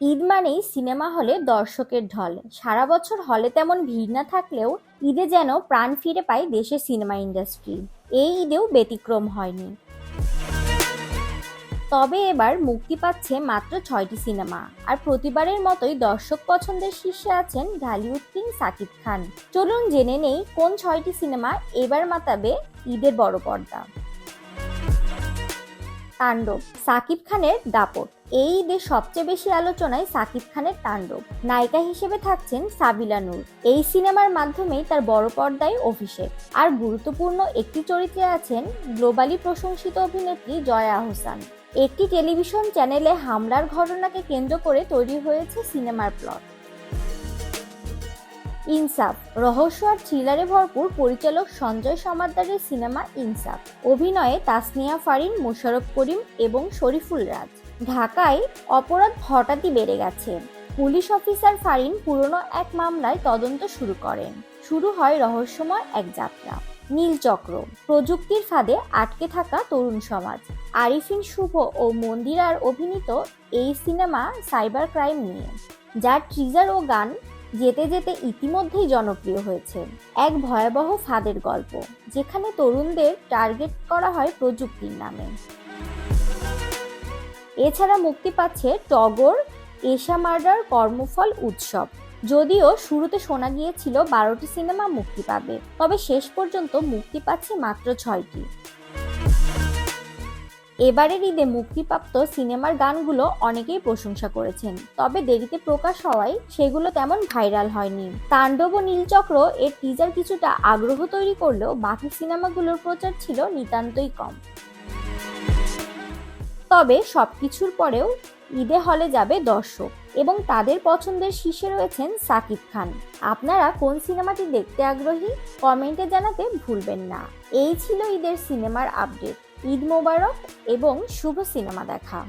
ঈদ মানেই সিনেমা হলে দর্শকের ঢল। সারা বছর হলে তেমন ভিড় না থাকলেও ঈদে যেন প্রাণ ফিরে পায় দেশের সিনেমা ইন্ডাস্ট্রি। এই ঈদেও ব্যতিক্রম হয়নি। তবে এবার মুক্তি পাচ্ছে মাত্র ছয়টি সিনেমা। আর প্রতিবারের মতোই দর্শক পছন্দের শীর্ষে আছেন ঢালিউড কিং সাকিব খান। চলুন জেনে নেই কোন ছয়টি সিনেমা এবার মাতাবে ঈদের বড় পর্দা। তাণ্ডব, সাকিব খানের দাপট। এই ঈদে সবচেয়ে বেশি আলোচনায় সাকিব খানের তাণ্ডব। নায়িকা হিসেবে থাকছেন সাবিলা নূর। এই সিনেমার মাধ্যমেই তার বড় পর্দায় অভিষেক। আর গুরুত্বপূর্ণ একটি চরিত্রে আছেন গ্লোবালি প্রশংসিত অভিনেত্রী জয়া আহসান। একটি টেলিভিশন চ্যানেলে হামলার ঘটনাকে কেন্দ্র করে তৈরি হয়েছে সিনেমার প্লট। ইনসাফ। রহস্য আর থ্রিলারে ভরপুর পরিচালক সঞ্জয় সমাদ্দারের সিনেমা ইনসাফ। অভিনয়ে তাসনিয়া ফারিন মোশারফ করিম এবং শরীফুল রাজ। ঢাকায় অপরাধ হঠাৎই বেড়ে গেছে। পুলিশ অফিসার ফারিন পুরনো এক মামলায় তদন্ত শুরু করেন। শুরু হয় রহস্যময় এক যাত্রা। নীলচক্র প্রযুক্তির ফাঁদে আটকে থাকা তরুণ সমাজ। আরিফিন শুভ ও মন্দিরার অভিনীত এই সিনেমা সাইবার ক্রাইম নিয়ে। যার ট্রিজার ও গান যেতে যেতে ইতিমধ্যেই জনপ্রিয় হয়েছে এক ভয়াবহ ফাঁদের গল্প, যেখানে তরুণদের টার্গেট করা হয় প্রযুক্তির নামে। এছাড়া মুক্তি পাচ্ছে টগর এশা মার্ডার কর্মফল উৎসব। যদিও শুরুতে শোনা গিয়েছিল বারোটি সিনেমা মুক্তি পাবে, তবে শেষ পর্যন্ত মুক্তি পাচ্ছে মাত্র ছয়টি। এবারের ঈদে মুক্তিপ্রাপ্ত সিনেমার গানগুলো অনেকেই প্রশংসা করেছেন, তবে দেরিতে প্রকাশ হওয়ায় সেগুলো তেমন ভাইরাল হয়নি। তাণ্ডব ও নীলচক্র এর টিজার কিছুটা আগ্রহ তৈরি করলেও বাকি সিনেমাগুলোর প্রচার ছিল নিতান্তই কম। তবে সবকিছুর পরেও ঈদে হলে যাবে দর্শক এবং তাদের পছন্দের শীর্ষে রয়েছেন সাকিব খান। আপনারা কোন সিনেমাটি দেখতে আগ্রহী? কমেন্টে জানাতে ভুলবেন না। এই ছিল ঈদের সিনেমার আপডেট। ঈদ মোবারক এবং শুভ সিনেমা দেখা।